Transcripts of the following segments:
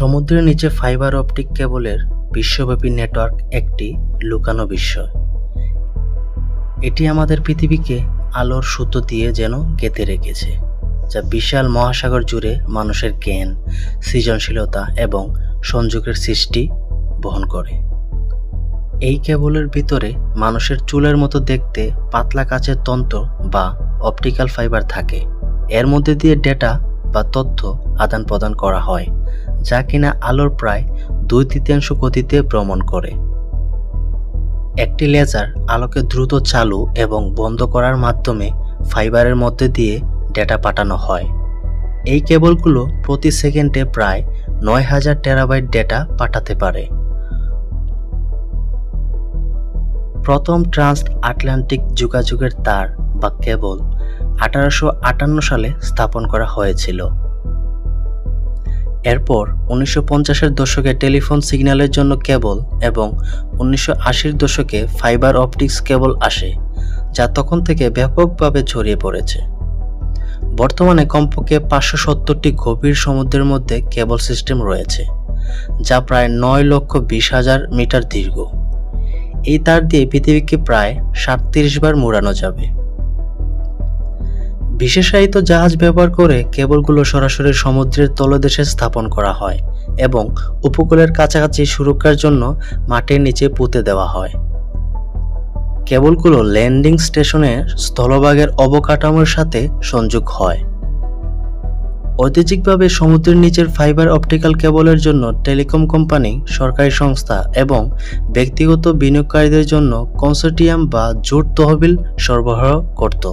সমুদ্রের নিচে fibre optic কেবলের বিশ্বব্যাপী নেটওয়ার্ক একটি লুকানো বিস্ময়। এটি আমাদের পৃথিবীকে আলোর সুতো দিয়ে যেন গেঁথে রেখেছে, যা বিশাল মহাসাগর জুড়ে মানুষের জ্ঞান, সৃজনশীলতা এবং সংযোগের সৃষ্টি বহন করে। এই কেবলের ভিতরে মানুষের চুলের মতো দেখতে পাতলা কাচের তন্ত্র বা অপটিক্যাল ফাইবার থাকে। এর মধ্যে দিয়ে ডেটা বা তথ্য আদান প্রদান করা হয়। যা কিনা আলোর প্রায় দুই তৃতীয়াংশ গতিতে ভ্রমণ করে। একটি লেজার আলোকে দ্রুত চালু এবং বন্ধ করার মাধ্যমে ফাইবারের মধ্যে দিয়ে ডেটা পাঠানো হয়। এই কেবলগুলো প্রতি সেকেন্ডে প্রায় নয় হাজার টেরাবাইট ডেটা পাঠাতে পারে। প্রথম ট্রান্স আটলান্টিক যোগাযোগের তার বা কেবল আঠারোশো আটান্ন সালে স্থাপন করা হয়েছিল। এরপর উনিশশো পঞ্চাশের দশকে টেলিফোন সিগন্যালের জন্য কেবল এবং উনিশশো আশির দশকে ফাইবার অপটিক্স কেবল আসে, যা তখন থেকে ব্যাপকভাবে ছড়িয়ে পড়েছে। বর্তমানে কমপক্ষে পাঁচশো সত্তরটি গভীর সমুদ্রের মধ্যে কেবল সিস্টেম রয়েছে, যা প্রায় নয় লক্ষ বিশ হাজার মিটার দীর্ঘ। এই তার দিয়ে পৃথিবীকে প্রায় সাতত্রিশ বার মোড়ানো যাবে। বিশেষায়িত জাহাজ ব্যবহার করে কেবলগুলো সরাসরি সমুদ্রের তলদেশে স্থাপন করা হয় এবং উপকূলের কাছাকাছি সুরক্ষার জন্য মাটির নিচে পুঁতে দেওয়া হয়। কেবলগুলো ল্যান্ডিং স্টেশনের স্থলভাগের অবকাঠামোর সাথে সংযোগ হয়। ঐতিহ্যিকভাবে সমুদ্রের নিচের ফাইবার অপটিক্যাল কেবলের জন্য টেলিকম কোম্পানি, সরকারি সংস্থা এবং ব্যক্তিগত বিনিয়োগকারীদের জন্য কনসোর্টিয়াম বা জোট তহবিল সরবরাহ করত।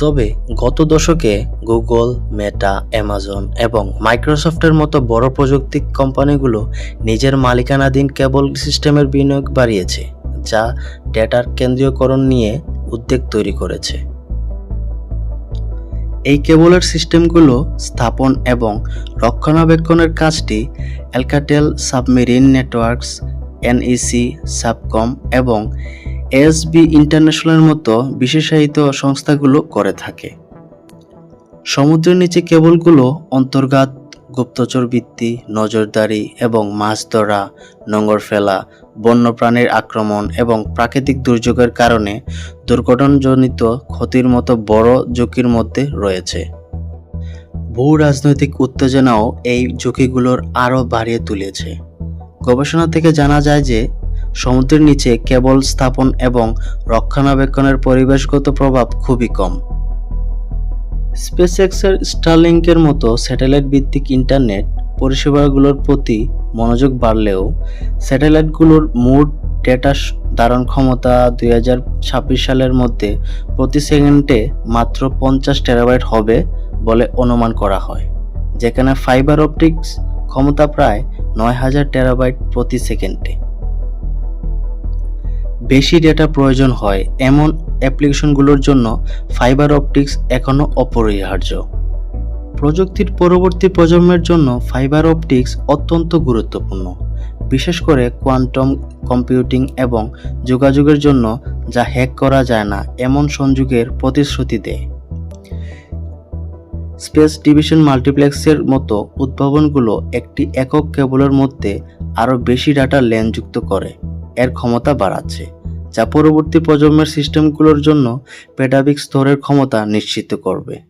তবে গত দশকে গুগল, মেটা, অ্যামাজন এবং মাইক্রোসফটের মতো বড় প্রযুক্তি কোম্পানিগুলো নিজের মালিকানাধীন কেবল সিস্টেমের বিনিয়োগ বাড়িয়েছে, যা ডেটার কেন্দ্রীয়করণ নিয়ে উদ্বেগ তৈরি করেছে। এই কেবলের সিস্টেমগুলো স্থাপন এবং রক্ষণাবেক্ষণের কাজটি Alcatel submarine networks NEC subcom এবং এসবি ইন্টারন্যাশনালের মতো বিশেষায়িত সংস্থাগুলো করে থাকে। সমুদ্রের নিচে কেবলগুলো অন্তর্গাত গুপ্তচর বৃত্তি, নজরদারি এবং মাছ ধরা, নোঙর ফেলা, বন্যপ্রাণীর আক্রমণ এবং প্রাকৃতিক দুর্যোগের কারণে দুর্ঘটনাজনিত ক্ষতির মতো বড় ঝুঁকির মধ্যে রয়েছে। ভূ রাজনৈতিক উত্তেজনাও এই ঝুঁকিগুলোর আরও বাড়িয়ে তুলেছে। গবেষণা থেকে জানা যায় যে সমুদ্রের নিচে কেবল স্থাপন এবং রক্ষণাবেক্ষণের পরিবেশগত প্রভাব খুবই কম। স্পেসএক্সের স্টারলিংকের মতো স্যাটেলাইট ভিত্তিক ইন্টারনেট পরিষেবাগুলোর প্রতি মনোযোগ বাড়লেও স্যাটেলাইটগুলোর মোট ডেটা ধারণ ক্ষমতা দু হাজার ছাব্বিশ সালের মধ্যে প্রতি সেকেন্ডে মাত্র পঞ্চাশ টেরাবাইট হবে বলে অনুমান করা হয়, যেখানে ফাইবার অপটিক্স ক্ষমতা প্রায় নয় হাজার টেরাবাইট প্রতি সেকেন্ডে। বেশি ডেটা প্রয়োজন হয় এমন অ্যাপ্লিকেশনগুলোর জন্য ফাইবার অপটিক্স এখনও অপরিহার্য। প্রযুক্তির পরবর্তী প্রজন্মের জন্য ফাইবার অপটিক্স অত্যন্ত গুরুত্বপূর্ণ। বিশেষ করে কোয়ান্টাম কম্পিউটিং এবং যোগাযোগের জন্য যা হ্যাক করা যায় না এমন সংযোগের প্রতিশ্রুতি দেয়। স্পেস ডিভিশন মাল্টিপ্লেক্সের মতো উদ্ভাবনগুলো একটি একক কেবলের মধ্যে আরও বেশি ডাটা লেন যুক্ত করে। এর ক্ষমতা বাড়াচ্ছে। যা পরবর্তী প্রজন্মের সিস্টেমগুলোর জন্য পেডাবিক স্তরের ক্ষমতা নিশ্চিত করবে।